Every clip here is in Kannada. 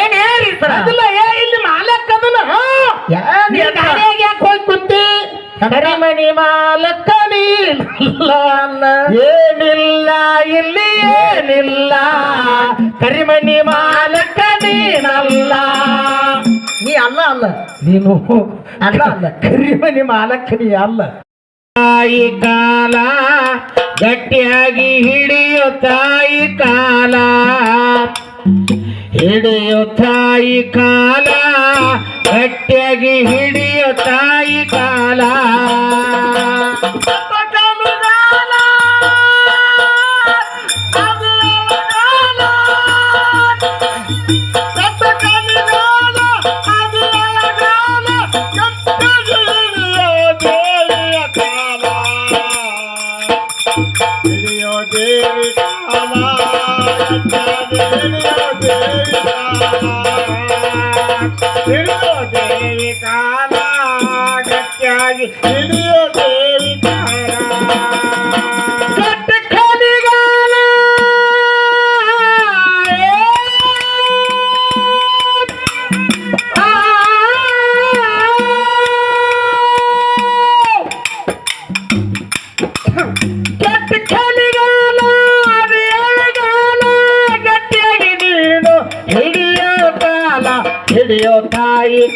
ಏನ್ ಹೇಳಿ ಸರ್? ಅದಿಲ್ಲ ಏ ಇಲ್ಲಿ ಮಾಲಕ್ ಅದಲ್ಲ. ಗಾಡಿಯಾಗ ಯಾಕೆ ಹೋಗಿ ಕುಂತಿ? ಕರಿಮಣಿ ಮಾಲಕ್ಕ ನೀನಲ್ಲ ಅಲ್ಲ ಏನಿಲ್ಲ ಇಲ್ಲಿ ಏನಿಲ್ಲ. ಕರಿಮಣಿ ಮಾಲಕ್ಕ ನೀನಲ್ಲ. ನೀ ಅಲ್ಲ ಅಲ್ಲ. ನೀನು ಅಲ್ಲ ಅಲ್ಲ. ಕರಿಮಣಿ ಮಾಲಕ್ಕ ನೀ ಅಲ್ಲ. ತಾಯಿ ಕಾಲ ಗಟ್ಟಿಯಾಗಿ ಹಿಡಿಯೋ ತಾಯಿ ಕಾಲ. ಹಿಡಿಯೋ ತಾಯಿ ಕಾಲ ಗಟ್ಟಿಯಾಗಿ ಹಿಡಿಯೋ ತಾಯಿ ಕಾಲ. ಹಿಡಿಯೋ ದೇವಿ ಹಿಡಿಯೋ ದೇವಿ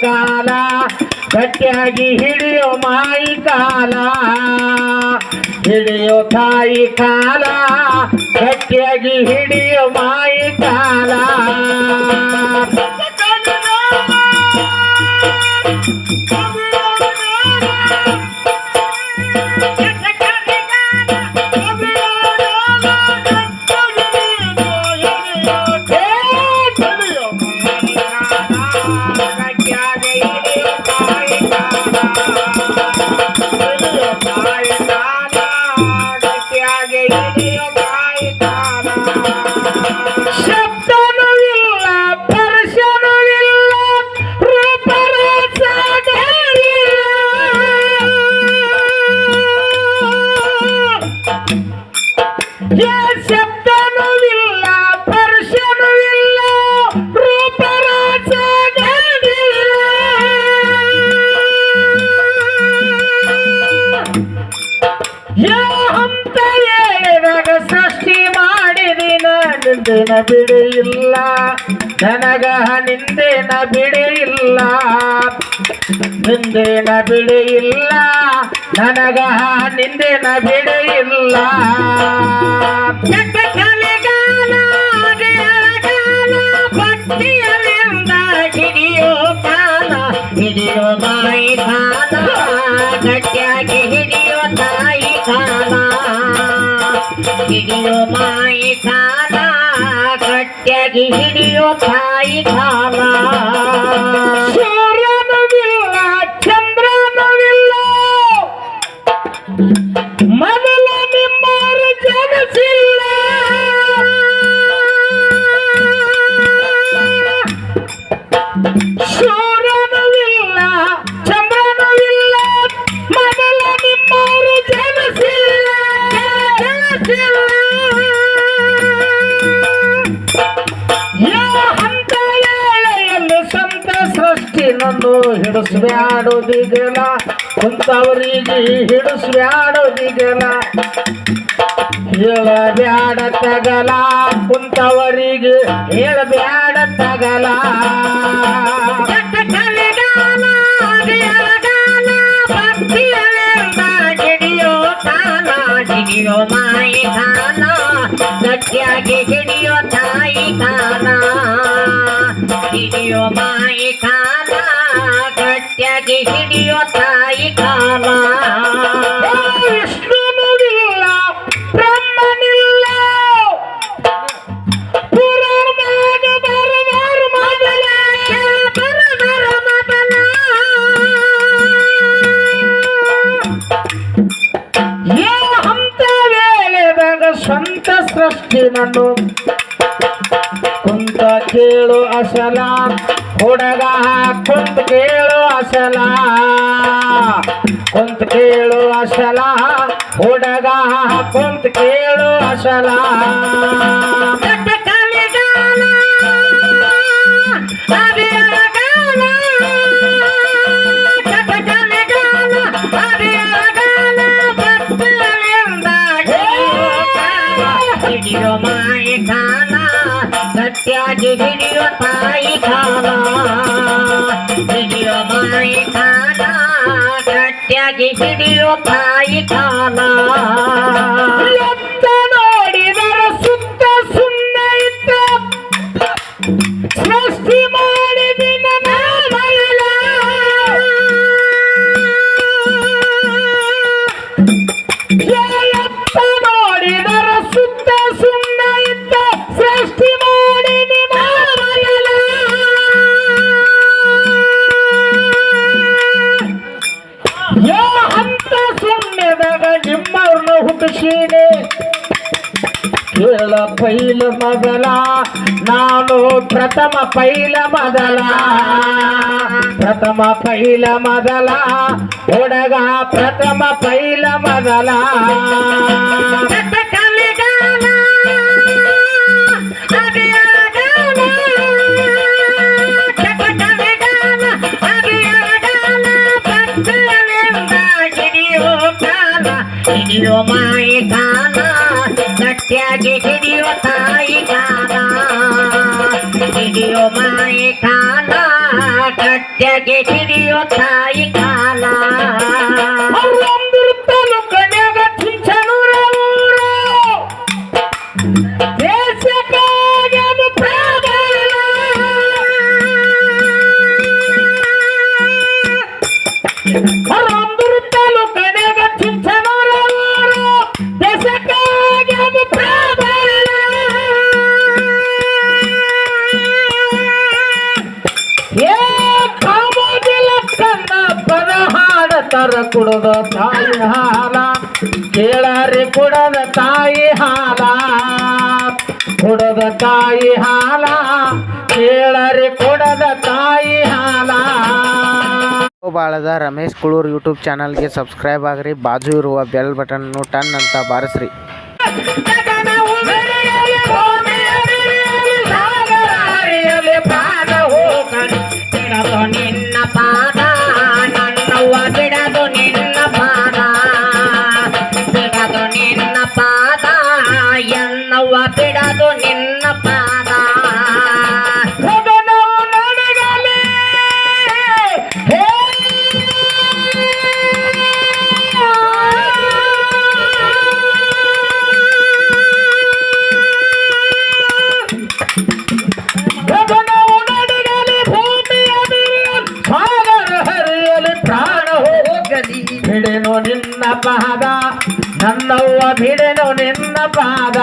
ಕಾಲ ಗಟ್ಟಿಯಾಗಿ ಹಿಡಿಯೋ ಮಾಯಿ ಕಾಲ ಹಿಡಿಯೋ ತಾಯಿ ಕಾಲ ಗಟ್ಟಿಯಾಗಿ ಹಿಡಿಯೋ ಮಾಯಿ ಕಾಲ ನನಗ ನಿಂದೇನ ಬಿಡಿ ಇಲ್ಲ ಬಿಡಿಯಿಲ್ಲ. ಬಿಡಿ ಇಲ್ಲ ನನಗ ನಿಂದೇನ ಬಿಡಿ ಇಲ್ಲ ಕೆಟ್ಟ ಕಲೆಗಾಲ ಅಡೆಯಲಗಾಲ ಹಿಡಿಯೋ ಕಾಲ, ಹಿಡಿಯೋ ಮಾಯಿ ತಾನ ಗಟ್ಟಿಯಾಗಿ ಹಿಡಿಯೋ ತಾಯಿ ತಾನ ಹಿಡಿಯೋ ಮಾಯಿ ಕಾಲ. ಗಟ್ಟಿಯಾಗಿ ಹಿಡಿಯೋ ತಾಯಿ ಕಾಲ ಹಿಡಿಸ್ಬ್ಯಾಡೋದಿಗಲ ಕುಂತವರಿಗೆ ಹಿಡಿಸ್ಬ್ಯಾಡೋದಿಗಲ ಹೇಳಬ್ಯಾಡ ತಗಲ, ಕುಂತವರಿಗೆ ಹೇಳಬ್ಯಾಡ ತಗಲ. ಹಿಡಿಯೋ ಮಾಯಿ ಗಟ್ಟಿಯಾಗಿ ಹಿಡಿಯೋ ತಾಯಿ ತಾನಾ. ಹಿಡಿಯೋ ಮಾಯಿ ಕಾಲ ಗಟ್ಟಿಯಾಗಿ ಹಿಡಿಯೋ ತಾಯಿ ಕಾಲ. ವಿಷ್ಣುವಿಲ್ಲ ಬ್ರಹ್ಮನಿಲ್ಲ. ಸ್ವಂತ ಸೃಷ್ಟಿ ನಾನು ಕುಂತ ಕೇಳು ಅಸಲ. ಹುಡುಗ ಕುಂತ ಕೇಳುವ ಸಲ ಕುಂತ ಕೇಳುವ ಸಲ ಹುಡುಗ ಕುಂತ ಕೇಳುವ ಸಲ Thank you. ಗಟ್ಟಿಯಾಗಿ ಹಿಡಿಯೋ ತಾಯಿ ಕಾಲ ಹಿಡಿಯೋ ಮಾಯಿ ಕಾಲ ಗಟ್ಟಿಯಾಗಿ ಹಿಡಿಯೋ ತಾಯಿ ಕಾಲ ಸುತ್ತ ಸೃಷ್ಟಿ ಮಾಡಿದಿನ యుల పైలు మొదల నాలో ప్రథమ పైల మొదల ప్రథమ పైల మొదల ఒడగా ప్రథమ పైల మొదల You're. ಗಟ್ಟಿಯಾಗಿ ಹಿಡಿಯೋ ತಾಯಿ ಕಾಲ ಹಿಡಿಯೋ ಮಾಯಿ ಕಾಲ ಗಟ್ಟಿಯಾಗಿ ಹಿಡಿಯೋ ತಾಯಿ ಕಾಲ ಹಾಡತರ ಕುಡದ ತಾಯಿ ಹಾಲ, ಕೇಳರಿ ಕುಡದ ತಾಯಿ ಹಾಲ. ಕುಡದ ತಾಯಿ ಹಾಲ, ಕೇಳರಿ ಕುಡದ ತಾಯಿ ಹಾಲ. ಬಾಳದ ರಮೇಶ್ ಕುಳೂರ್ ಯೂಟ್ಯೂಬ್ ಚಾನಲ್ಗೆ ಸಬ್ಸ್ಕ್ರೈಬ್ ಆಗ್ರಿ, ಬಾಜು ಇರುವ ಬೆಲ್ ಬಟನ್ನು ಟನ್ ಅಂತ ಬಾರಿಸ್ರಿ. ಬಿಡೆನು ನಿನ್ನ ಪಾದ.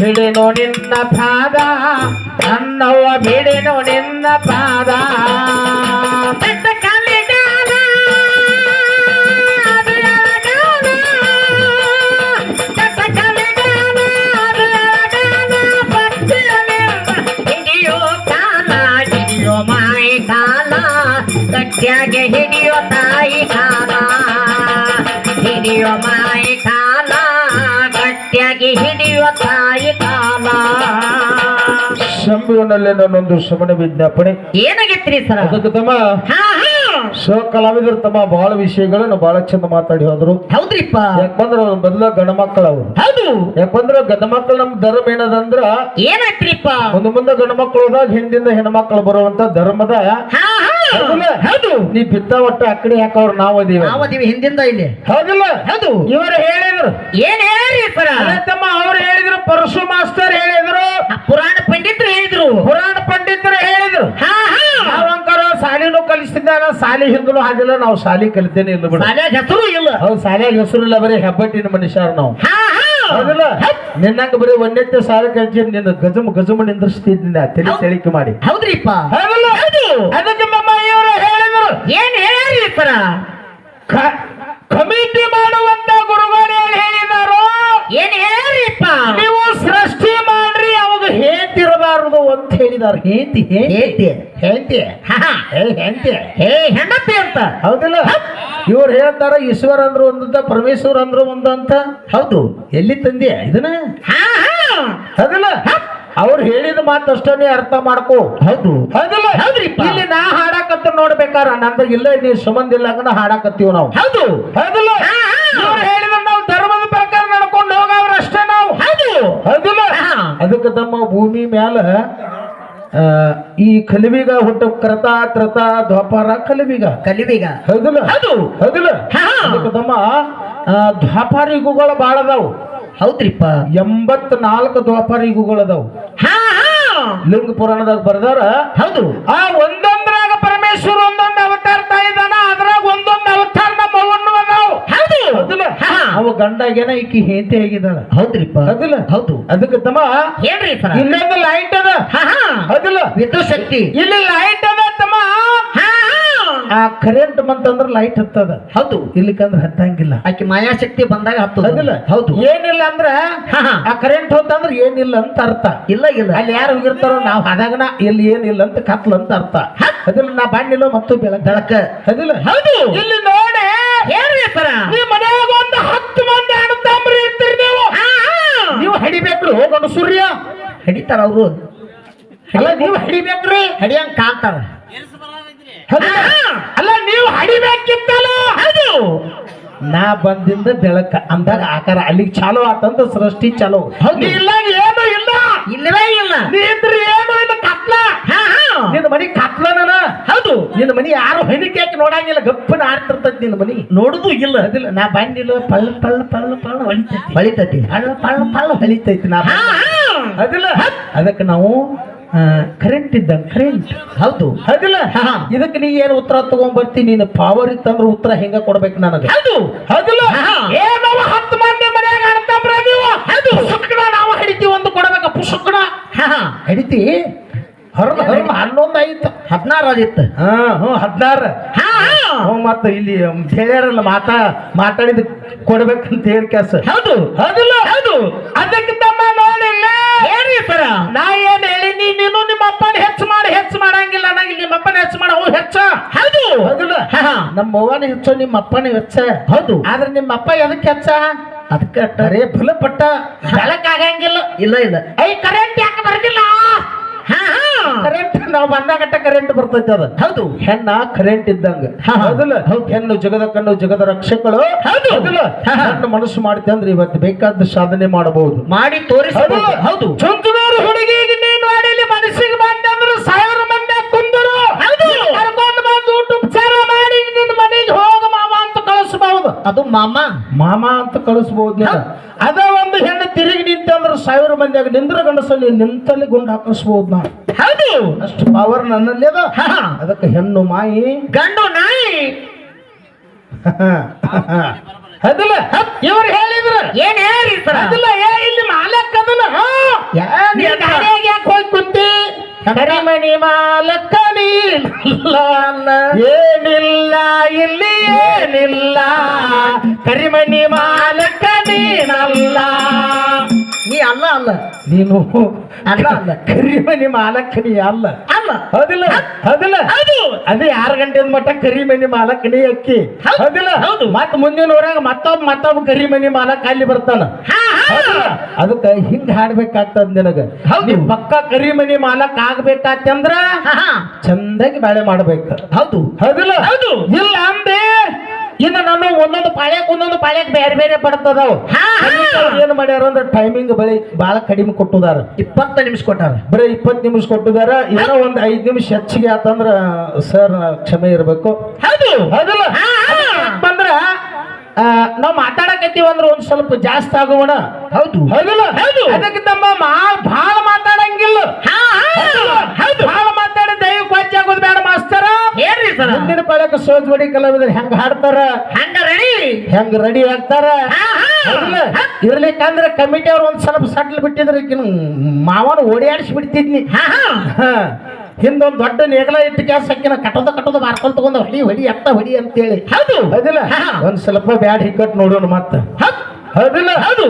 ಬಿಡೆನು ನಿನ್ನ ಪಾದ. ಅನ್ನವ ಬಿಡೆನು ನಿನ್ನ ಪಾದ. ಹಿಡಿಯೋ ತಾಯಿ ಕಾಲ. ಹಿಡಿಯೋ ಬೆಟ್ಟ ತಾಯಿ ಕಾಲ ಶಂಭುವಿನಲ್ಲಿ ನನ್ನೊಂದು ಶಮನ ವಿಜ್ಞಾಪನೆ. ಏನಾಗೈತ್ರಿ ಸರ್ ಅದಕ್ಕೆ ತಮ್ಮ ಹಾ ಹಾ. ಸ ಕಲಾವಿದರು ತಮ್ಮ ಬಹಳ ವಿಷಯಗಳನ್ನು ಬಹಳ ಚಂದ ಮಾತಾಡಿ ಹೋದ್ರು. ಹೌದ್ರಿಪ್ಪ. ಯಾಕಂದ್ರ ಅವ್ರ ಬದಲ ಗಂಡ ಮಕ್ಕಳು ಅವರು. ಹೌದು. ಯಾಕಂದ್ರ ಗಂಡ ಮಕ್ಕಳು ನಮ್ ಧರ್ಮ ಏನದಂದ್ರ ಏನಾಯ್ತ್ರಿಪ್ಪ? ಒಂದು ಮುಂದೆ ಗಂಡ ಮಕ್ಕಳು ಹೋದಾಗ ಹಿಂದಿಂದ ಹೆಣ್ಮಕ್ಳು ಬರುವಂತ ಧರ್ಮದ ಹಾ ಹಾ. ಹೌದಿಲ್ಲ? ನೀ ಬಿತ್ತ ಒಟ್ಟ ಅಕ್ಕಡಿ ಹಾಕವ್ರು ನಾವು ಅದೀವಿ ನಾವದೀವಿ ಹಿಂದಿಂದ ಇಲ್ಲಿ. ಹೌದಿಲ್ಲ? ಹೌದು. ಇವರು ಹೇಳಿದ್ರು. ಏನ್ ಹೇಳ್ರಿ ಸರ ಅದೇ ತಮ್ಮ ಅವ್ರು ಹೇಳಿದ್ರು ಪರಶು ಮಾಸ್ತರ್ ಹೇಳಿದ್ರು ಪುರಾಣ ಪಂಡಿತರು ಹೇಳಿದ್ರು ಪುರಾಣ ಪಂಡಿತರು ಹೇಳಿದ್ರು ಹಾ ಹಾ ನಾವಂಕರ ಸಾಲಿನೂ ಕಲಿಸ್ತಿದ್ದಾಗ ಸಾಲಿ ಹಿಂದಲೂ ಹಾಗಿಲ್ಲ ನಾವು ಸಾಲಿ ಕಲಿತೇನೆ ಇಲ್ಲ ಬಿಡ. ಹೆಸರು ಇಲ್ಲ. ಹೌದು ಸಾಲಿಯಾಗ ಹೆಸರು ಇಲ್ಲ ಬರೀ ಹೆಬ್ಬಟ್ಟಿನ ಮನುಷ್ಯರು ನಾವು. ಹಾ ಹಾ. ಹೌದಿಲ್ಲ? ನಿನ್ನಂಗ ಬರೀ ಒಂದೆತ್ತೆ ಸಾಲ ಕಲ್ಸಿ ನಿನ್ನ ಗಜಮ ಗಜಮ ನಿಂದ್ರಿಸ್ತಿದ್ದ ತಲೆ ಹೌದ್. ತೆಳಿಕೆ ಮಾಡಿ. ಹೌದ್ರಿಪ್ಪ. ಹೌದಲ್ಲ? ಹೌದು. ಅದಕ್ಕೆ ಮಮ್ಮ ಇವರು ಹೇಳಿದ್ರು? ಏನ್ ಹೇಳಿ ಸರ ಕಮಿಟಿ ಮಾಡುವಂತ ಹೇಳಿದಾರ ಹೇಂತಿ ಹೇಂತಿ. ಹೇಂತಿ ಹಾ ಹಾ. ಹೇ ಹೇಂತಿ ಹೇ ಹೆಂಡತಿ ಅಂತ. ಹೌದಿಲ್ಲ? ಇವ್ರು ಹೇಳ್ತಾರ ಈಶ್ವರ ಅಂದ್ರು ಒಂದಂತ ಪರಮೇಶ್ವರ ಅಂದ್ರು ಒಂದು ಅಂತ ಹೌದು. ಎಲ್ಲಿ ತಂದೆ? ಇದನ್ನ? ಹೌದಿಲ್ಲ? ಅವ್ರು ಹೇಳಿದ ಮಾತು ಅಷ್ಟನ್ನೇ ಅರ್ಥ ಮಾಡ್ಕೋ. ಹೌದು. ಹೌದಿಲ್ಲ? ಹೌದ್ರಿಪ್ಪ. ಇಲ್ಲಿ ನಾ ಹಾಡಾಕತ್ತ ನೋಡ್ಬೇಕಾರ ನಂದ ಇಲ್ಲ ನೀವು ಸಂಬಂಧ ಇಲ್ಲ ಅಂದ್ರೆ ಹಾಡಾಕತ್ತೀವಿ ನಾವು. ಹೌದು. ಹೌದಿಲ್ಲ. ಹೇಳಿದ ನಾವು ಧರ್ಮದ ಪ್ರಕಾರ ನಡ್ಕೊಂಡು ನಾವು. ಹೌದು. ಹೌದಿಲ್ಲ. ಅದಕ್ಕೆ ತಮ್ಮ ಭೂಮಿ ಮ್ಯಾಲ ಈ ಕಲಿವಿಗ ಹುಟ್ಟ ಕ್ರತ ತ್ರತ ದ್ವಾಪಾರ ಕಲಿವಿಗ. ಕಲಿವಿಗ. ಹೌದಲ್ಲ? ಹೌದು. ಹೌದಲ್ಲ? ತಮ್ಮ ಯುಗಗಳು ಬಾಳ ಅದಾವು. ಹೌದ್ರಿಪ್ಪ. ಎಂಬತ್ ನಾಲ್ಕು ದ್ವಾಪಾರಿ ಯುಗಗಳು ಅದಾವು. ಹಾ ಹಾ. ಲಿಂಗ ಪುರಾಣದಾಗ ಬರ್ದಾರ. ಹೌದು. ಆ ಒಂದೊಂದ್ರಾಗ ಗಂಡಾಗೇನ ಈಕಿ ಹೇಂತಿ ಆಗಿದಾಳ ಹೌದ್ರಿಪ್ಪ. ಅದಿಲ್ಲ ಹೌದು. ಅದಕ್ಕೆ ತಮ್ಮ ಹೇಳ್ರಿ ಸರ್. ಇನ್ನೊಂದು ಲೈಟ್ ಅದ. ಹಾ ಹಾ. ಹೌದಿಲ್ಲ? ವಿದ್ಯುತ್ ಶಕ್ತಿ. ಇಲ್ಲಿ ಲೈಟ್ ಅದ ತಮ್ಮ. ಹಾ ಆ ಕರೆಂಟ್ ಬಂತಂದ್ರ ಲೈಟ್ ಹತ್ತದ. ಹೌದು. ಇಲ್ಲಿಕಂದ್ರ ಹತ್ತಂಗಿಲ್ಲ. ಆಕೆ ಮಾಯಾಶಕ್ತಿ ಬಂದಾಗ ಹತ್ತು ಅದಿಲ್ಲ ಹೌದು. ಏನಿಲ್ಲ ಅಂದ್ರ ಹಾ, ಹಾ. ಆ ಕರೆಂಟ್ ಹೋತಂದ್ರ ಏನಿಲ್ಲ ಅಂತ ಅರ್ಥ. ಇಲ್ಲ ಇಲ್ಲ. ಅಲ್ಲಿ ಯಾರು ಹೋಗಿರ್ತಾರೋ ನಾವು ಆದಾಗನ ಇಲ್ಲಿ ಏನಿಲ್ಲ ಅಂತ ಕತ್ಲ ಅಂತ ಅರ್ಥ. ಅದಿಲ್ಲ ನಾ ಬಾಣಿಲ್ಲ ಮತ್ತು ಬೆಳಕ. ಬೆಳಕ. ಅದಿಲ್ಲ ಹೌದು. ಇಲ್ಲಿ ಏನ್ರಿ ಸರ ನಿಮ್ಮ ಮನ್ಯಾಗ ಒಂದು ಹತ್ತು ಮಂದಿ ಅಣ್ಣತಮ್ಮರು ಇರ್ತೀರಿ ನೀವು. ನೀವು ಹಡಿಬೇಕ್ರಿ ಹೋಗೋಣ ಸೂರ್ಯ. ಹಡಿತಾರ ಅವರು. ಅಲ್ಲ ನೀವು ಹಡಿಬೇಕ್ರಿ. ಹಡಿಯಂಗ್ ಕಾಣ್ತಾರ? ಅಲ್ಲ ನೀವು ಹಡಿಬೇಕಿತ್ತಲ್ಲ. ಹೌದು. ನಾ ಬಂದಿಂದ ಬೆಳಕ ಅಂದಾಗ ಆಕಾರ ಅಲ್ಲಿಗೆ ಚಾಲೋ ಆತಂತ ಸೃಷ್ಟಿ ಚಾಲೋ. ಇಲ್ಲ ಏನು ಇಲ್ಲ ಇಲ್ಲವೇ ಇಲ್ಲ ನೀ ಇದ್ರೆ ಏನು ಇಲ್ಲ ಕತ್ಲ ಹಾ ಹಾ ನಿನ್ನ ಮನಿ ಕತ್ಲನ ಹೌದು ನಿನ್ನ ಮನಿ ಯಾರು ಹೆಣಿಕೆ ಹಾಕಿ ನೋಡಂಗಿಲ್ಲ ಗಪ್ಪನ ಆಡ್ತಿರ್ತೈತಿ ನಿನ್ನ ಮನಿ. ನೋಡುದು ಇಲ್ಲ ಅದಿಲ್ಲ. ನಾ ಬಂದಿಲ್ಲ ಪಳ್ಳ ಪಳ್ಳ ಪಳ್ಳ ಪಳ್ಳ ಹೊಳಿತೈತಿ. ಹೊಳಿತೈತಿ. ಪಳ್ಳ ಪಳ್ಳ ಪಳ್ಳ ಹೊಳಿತೈತಿ ನಾ ಅದಿಲ್ಲ. ಅದಕ್ಕೆ ನಾವು ಕರೆಂಟ್ ಇದ್ದ ಕರೆಂಟ್ ಹೌದು. ಹೌದಿಲ್ಲ ಹಾ. ಇದಕ್ಕೆ ನೀ ಏನು ಉತ್ತರ ತಗೊಂಡ್ಬರ್ತಿ ನೀನು ಪವರ್ ಇತ್ತಂದ್ರೆ ಉತ್ತರ ಹೆಂಗ ಕೊಡ್ಬೇಕು ನನಗೆ? ಹೌದು. ಹೌದಿಲ್ಲ ನಾವು ಹತ್ತು ಮಂದಿ ಮನ್ಯಾಗ ಅಣ್ತಂಬ್ರ ನೀವು ಹೌದು. ಪುಸ್ತಕನ ನಾವು ಹಿಡಿತೀವಿ ಒಂದು ಕೊಡ್ಬೇಕ ಹಾ ಹಿಡಿತಿ ಹೊರಗ ಹೊರಗ ಹನ್ನೊಂದು ಆಯ್ತು ಹದಿನಾರು ಅದಿತ್ತು. ಹಾ ಹ್ಞೂ ಹದಿನಾರು. ಮತ್ತೆ ಇಲ್ಲಿ ಹೇಳ್ಯಾರಲ್ಲ ಮಾತಾ ಮಾತಾಡಿದ ಕೊಡ್ಬೇಕಂತ ಹೇಳಿ ಕೆಲಸ. ಹೌದು. ಹೌದಲ್ಲ? ಹೌದು. ಅದಕ್ಕೆ ತಮ್ಮ ನೋಡಿಲ್ಲ. ಏನ್ರಿ ಸರ. ನಾ ಏನ್ ಹೇಳಿ ನೀನು ನಿಮ್ಮ ಅಪ್ಪನ ಹೆಚ್ಚು ಮಾಡಿ ಹೆಚ್ಚು ಮಾಡಂಗಿಲ್ಲ ನಂಗೆ ನಿಮ್ಮ ಅಪ್ಪನ ಹೆಚ್ಚು ಮಾಡ ಅವು ಹೆಚ್ಚ. ಹೌದು. ಹೌದಲ್ಲ? ನಮ್ಮ ಅವ್ವನ ಹೆಚ್ಚು ನಿಮ್ಮ ಅಪ್ಪನ ಹೆಚ್ಚ. ಹೌದು. ಆದ್ರೆ ನಿಮ್ಮ ಅಪ್ಪ ಎದಕ್ಕೆ ಹೆಚ್ಚ? ಅದಕ್ಕೆ ಅರೇ ಫಲಪಟ್ಟ ಬೆಳಕಾಗಂಗಿಲ್ಲ. ಇಲ್ಲ ಇಲ್ಲ. ಐ ಕರೆಂಟ್ ಯಾಕೆ ಬರ್ದಿಲ್ಲ? ಕರೆಂಟ್ ನಾವು ಬಂದಾಗಟ್ಟ ಕರೆಂಟ್ ಬರ್ತೈತೆ ಅದು. ಹೌದು. ಹೆಣ್ಣ ಕರೆಂಟ್ ಇದ್ದಂಗ. ಹೌದಲ್ಲ? ಹೌದು. ಹೆಣ್ಣು ಜಗದ ಕಣ್ಣು ಜಗದ ರಕ್ಷಕಳು. ಹೌದು. ಹೌದಿಲ್ಲ. ಹೆಣ್ಣು ಮನಸ್ಸು ಮಾಡುತ್ತೆ ಅಂದ್ರೆ ಇವತ್ತು ಬೇಕಾದ ಸಾಧನೆ ಮಾಡಬಹುದು. ಮಾಡಿ ತೋರಿಸಬಹುದು. ಹೌದು. ಚುಂಚನೂರು ಹುಡುಗಿಗೆ ನೀನು ಅಡಿಲಿ ಮನಸ್ಸಿಗೆ ಬಂದಂದ್ರೆ ಸಾವಿರ ಮಂದಿ ಕುಂದರು. ಕರ್ಕೊಂಡು ಬಂದು ಊಟ ಉಪಚಾರ ಮಾಡಿ ನಿನ್ನ ಮನೆಗೆ ಹೋಗ ಮಾಮ ಅಂತ ಕಳಿಸಬಹುದು ಅದು ಮಾಮ. ಮಾಮ ಅಂತ ಕಳಿಸಬಹುದು. ಅದ ಒಂದು ಹೆಣ್ಣು ತಿರುಗಿ ನಿಂತಂದ್ರೆ ಸಾವಿರ ಮಂದಿಯಾಗ ನಿಂದ್ರ ಗಂಡಸಲ್ಲಿ ನಿಂತಲ್ಲಿ ಗುಂಡು ಹಾಕಿಸ್ಬಹುದು ನಾ ಹೌದು. ಅಷ್ಟು ಪವರ್ ನನ್ನಲ್ಲಿ ಅದ. ಅದಕ್ಕೆ ಹೆಣ್ಣು ಮಾಯಿ. ಗಂಡು ನಾಯಿ. ಅದಿಲ್ಲ ಇವ್ರು ಹೇಳಿದ್ರು. ಏನ್ ಹೇಳಿ ಸರ? ಅದಿಲ್ಲ ಏ ಇಲ್ಲಿ ಮಾಲಕ್? ಗಾಡಿಯಾಗ ಯಾಕೆ ಹೋಗಿ ಕುಂತಿ? ಕರಿಮಣಿ ಮಾಲಕ್ಕ ನೀಲ್ಲ ಏನಿಲ್ಲ ಇಲ್ಲಿ ಏನಿಲ್ಲ. ಕರಿಮಣಿ ಮಾಲಕ್ಕ ನೀನಲ್ಲ. ಅಲ್ಲ ಅಲ್ಲ. ನೀನು ಅಲ್ಲ, ಅಲ್ಲ. ಕರಿಮಣಿ ಮಾಲಕ್ಕ ನೀ ಅಲ್ಲ. ಅಲ್ಲ. ಹೌದಿಲ್ಲ? ಹೌದಿಲ್ಲ? ಹೌದು. ಅದೇ ಆರು ಗಂಟೆ ಮಟ್ಟ ಕರಿಮಣಿ ಮಾಲಕ್ ನೀ ಅಕ್ಕಿ. ಹೌದು. ಹೌದಿಲ್ಲ? ಹೌದು. ಮತ್ತ ಮುಂದಿನ ಊರಾಗ ಮತ್ತೊಬ್ಬ ಮತ್ತೊಬ್ಬ ಕರಿಮಣಿ ಮಾಲಕ್ ಅಲ್ಲಿ ಬರ್ತಾನ. ಅದಕ್ಕೆ ಹಿಂಗ್ ಹಾಡ್ಬೇಕಾಗ್ತದ ನಿನಗ. ಹೌದು. ಪಕ್ಕ ಕರಿಮಣಿ ಮಾಲಕ್ ಆಗ್ಬೇಕಾತಂದ್ರ ಚಂದಾಗಿ ಬಾಳೆ ಮಾಡ್ಬೇಕು. ಹೌದು. ಹೌದಿಲ್ಲ? ಹೌದು. ಇಲ್ಲ ಅಂದೆ ಇನ್ನು ನಮ್ಮ ಒಂದೊಂದು ಪಾಳ್ಯಕ್ ಒಂದೊಂದು ಪಾಳ್ಯಕ್ ಬೇರೆ ಬೇರೆ ಬರ್ತದವು. ಏನ್ ಮಾಡ್ಯಾರ ಅಂದ್ರೆ ಟೈಮಿಂಗ್ ಬಳಿ ಬಹಳ ಕಡಿಮೆ ಕೊಟ್ಟುದಾರ. ಇಪ್ಪತ್ತು ನಿಮಿಷ ಕೊಟ್ಟಾರ. ಬರೀ ಇಪ್ಪತ್ತು ನಿಮಿಷ ಕೊಟ್ಟಿದಾರ. ಏನೋ ಒಂದ್ ಐದ್ ನಿಮಿಷ ಹೆಚ್ಚಿಗೆ ಆತಂದ್ರ ಸರ್ ಕ್ಷಮೆ ಇರಬೇಕು. ಹೌದು. ಹೌದಲ್ಲ. ಬಂದ್ರ ನಾವ್ ಮಾತಾಡಕತ್ತೀವಿ ಅಂದ್ರೆ ಒಂದ್ ಸ್ವಲ್ಪ ಜಾಸ್ತಿ ಆಗೋಣ. ಹೌದು. ಹೌದಲ್ಲ? ಹೌದು. ಅದಕ್ಕೆ ತಮ್ಮ ಮಾ ಸೋಜ್ಬಡಿ ಕಲಾವಿದರು ಹೆಂಗ್ ಹಾಡ್ತಾರ? ಹಂಗ ರೆಡಿ ಹೆಂಗ್ ರೆಡಿ ಆಗ್ತಾರ? ಇರ್ಲಿಕ್ಕಂದ್ರೆ ಕಮಿಟಿ ಅವ್ರು ಒಂದ್ ಸ್ವಲ್ಪ ಸಟ್ಲ್ ಬಿಟ್ಟಿದ್ರೆ ಮಾವನ ಓಡಿಯಾಡಿಸಿ ಬಿಡ್ತಿದ್ನಿ. ಹಿಂದೊಂದ್ ದೊಡ್ಡ ನೇಗಲ ಇಟ್ಟು ಕ್ಯಾಸ್ ಹಾಕಿನ ಕಟ್ಟೋದ ಕಟ್ಟೋದ ಮಾರ್ಕೊಂಡ್ ತಗೊಂಡ ಹೊಡಿ ಹೊಡಿ ಎತ್ತ ಹೊಡಿ ಅಂತೇಳಿ. ಹೌದು. ಹೌದಿಲ್ಲ. ಒಂದ್ ಸ್ವಲ್ಪ ಬ್ಯಾಡ್ ಹಿಕ್ಕಟ್ ನೋಡೋಣ ಮತ್ತೆ. ಹೌದು. ಹೌದಿಲ್ಲ? ಹೌದು.